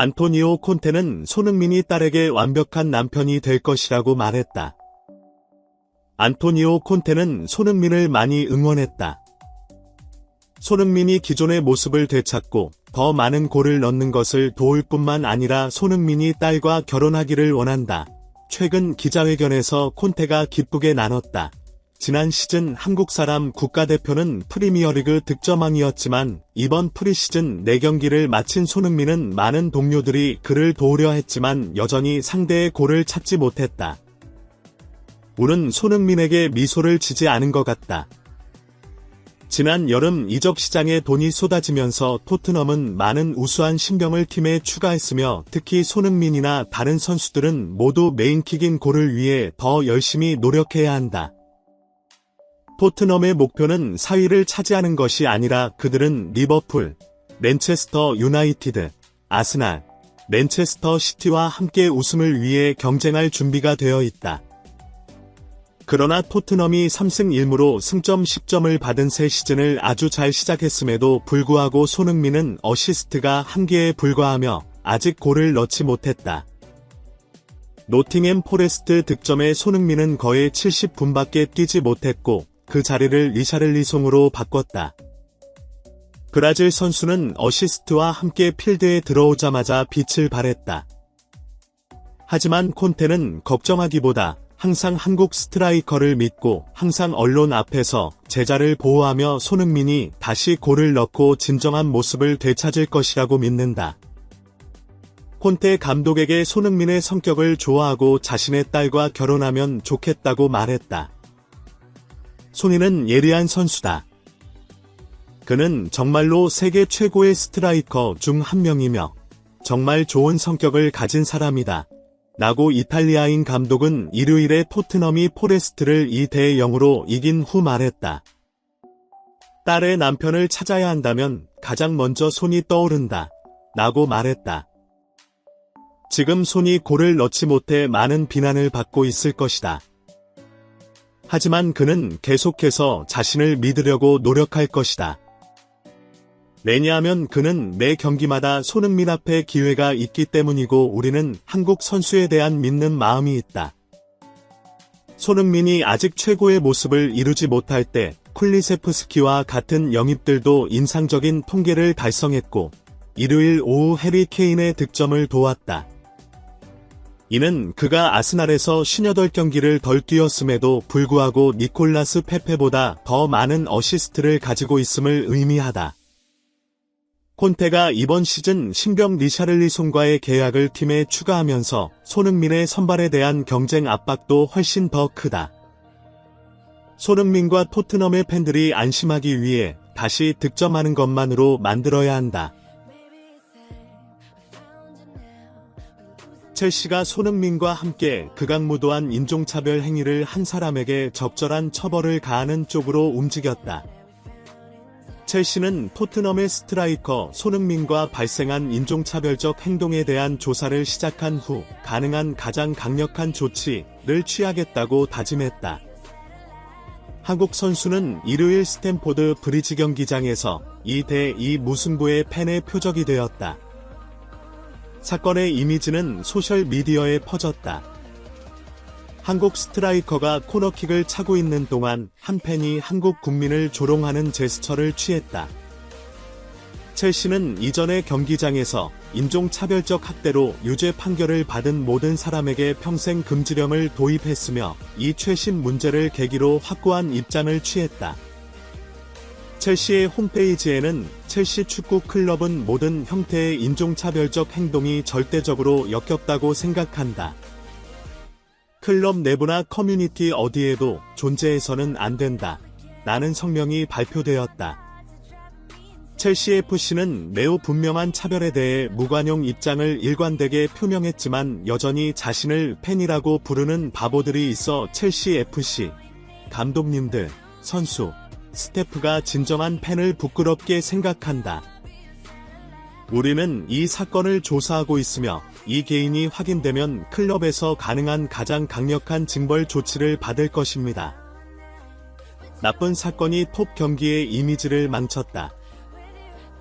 안토니오 콘테는 손흥민이 딸에게 완벽한 남편이 될 것이라고 말했다. 안토니오 콘테는 손흥민을 많이 응원했다. 손흥민이 기존의 모습을 되찾고 더 많은 골을 넣는 것을 도울 뿐만 아니라 손흥민이 딸과 결혼하기를 원한다. 최근 기자회견에서 콘테가 기쁘게 나눴다. 지난 시즌 한국 사람 국가대표는 프리미어리그 득점왕이었지만 이번 프리시즌 4경기를 마친 손흥민은 많은 동료들이 그를 도우려 했지만 여전히 상대의 골을 찾지 못했다. 우는 손흥민에게 미소를 지지 않은 것 같다. 지난 여름 이적 시장에 돈이 쏟아지면서 토트넘은 많은 우수한 신병을 팀에 추가했으며 특히 손흥민이나 다른 선수들은 모두 메인킥인 골을 위해 더 열심히 노력해야 한다. 토트넘의 목표는 4위를 차지하는 것이 아니라 그들은 리버풀, 맨체스터 유나이티드, 아스날, 맨체스터 시티와 함께 우승을 위해 경쟁할 준비가 되어 있다. 그러나 토트넘이 3승 1무로 승점 10점을 받은 새 시즌을 아주 잘 시작했음에도 불구하고 손흥민은 어시스트가 한 개에 불과하며 아직 골을 넣지 못했다. 노팅햄 포레스트 득점에 손흥민은 거의 70분밖에 뛰지 못했고 그 자리를 리샤를리송으로 바꿨다. 브라질 선수는 어시스트와 함께 필드에 들어오자마자 빛을 발했다. 하지만 콘테는 걱정하기보다 항상 한국 스트라이커를 믿고 항상 언론 앞에서 제자를 보호하며 손흥민이 다시 골을 넣고 진정한 모습을 되찾을 것이라고 믿는다. 콘테 감독에게 손흥민의 성격을 좋아하고 자신의 딸과 결혼하면 좋겠다고 말했다. 손이는 예리한 선수다. 그는 정말로 세계 최고의 스트라이커 중 한 명이며 정말 좋은 성격을 가진 사람이다. 라고 이탈리아인 감독은 일요일에 토트넘이 포레스트를 2대 0으로 이긴 후 말했다. 딸의 남편을 찾아야 한다면 가장 먼저 손이 떠오른다. 라고 말했다. 지금 손이 골을 넣지 못해 많은 비난을 받고 있을 것이다. 하지만 그는 계속해서 자신을 믿으려고 노력할 것이다. 왜냐하면 그는 매 경기마다 손흥민 앞에 기회가 있기 때문이고 우리는 한국 선수에 대한 믿는 마음이 있다. 손흥민이 아직 최고의 모습을 이루지 못할 때 쿨리세프스키와 같은 영입들도 인상적인 통계를 달성했고 일요일 오후 해리 케인의 득점을 도왔다. 이는 그가 아스날에서 58경기를 덜 뛰었음에도 불구하고 니콜라스 페페보다 더 많은 어시스트를 가지고 있음을 의미하다. 콘테가 이번 시즌 신병 리샤를리송과의 계약을 팀에 추가하면서 손흥민의 선발에 대한 경쟁 압박도 훨씬 더 크다. 손흥민과 토트넘의 팬들이 안심하기 위해 다시 득점하는 것만으로 만들어야 한다. 첼시가 손흥민과 함께 극악무도한 인종차별 행위를 한 사람에게 적절한 처벌을 가하는 쪽으로 움직였다. 첼시는 토트넘의 스트라이커 손흥민과 발생한 인종차별적 행동에 대한 조사를 시작한 후 가능한 가장 강력한 조치를 취하겠다고 다짐했다. 한국 선수는 일요일 스탠포드 브리지 경기장에서 2대2 무승부의 팬의 표적이 되었다. 사건의 이미지는 소셜미디어에 퍼졌다. 한국 스트라이커가 코너킥을 차고 있는 동안 한 팬이 한국 국민을 조롱하는 제스처를 취했다. 첼시는 이전의 경기장에서 인종차별적 학대로 유죄 판결을 받은 모든 사람에게 평생 금지령을 도입했으며 이 최신 문제를 계기로 확고한 입장을 취했다. 첼시의 홈페이지에는 첼시 축구 클럽은 모든 형태의 인종차별적 행동이 절대적으로 역겹다고 생각한다. 클럽 내부나 커뮤니티 어디에도 존재해서는 안 된다. 라는 성명이 발표되었다. 첼시 FC는 매우 분명한 차별에 대해 무관용 입장을 일관되게 표명했지만 여전히 자신을 팬이라고 부르는 바보들이 있어 첼시 FC 감독님들, 선수, 스태프가 진정한 팬을 부끄럽게 생각한다. 우리는 이 사건을 조사하고 있으며 이 개인이 확인되면 클럽에서 가능한 가장 강력한 징벌 조치를 받을 것입니다. 나쁜 사건이 톱 경기의 이미지를 망쳤다.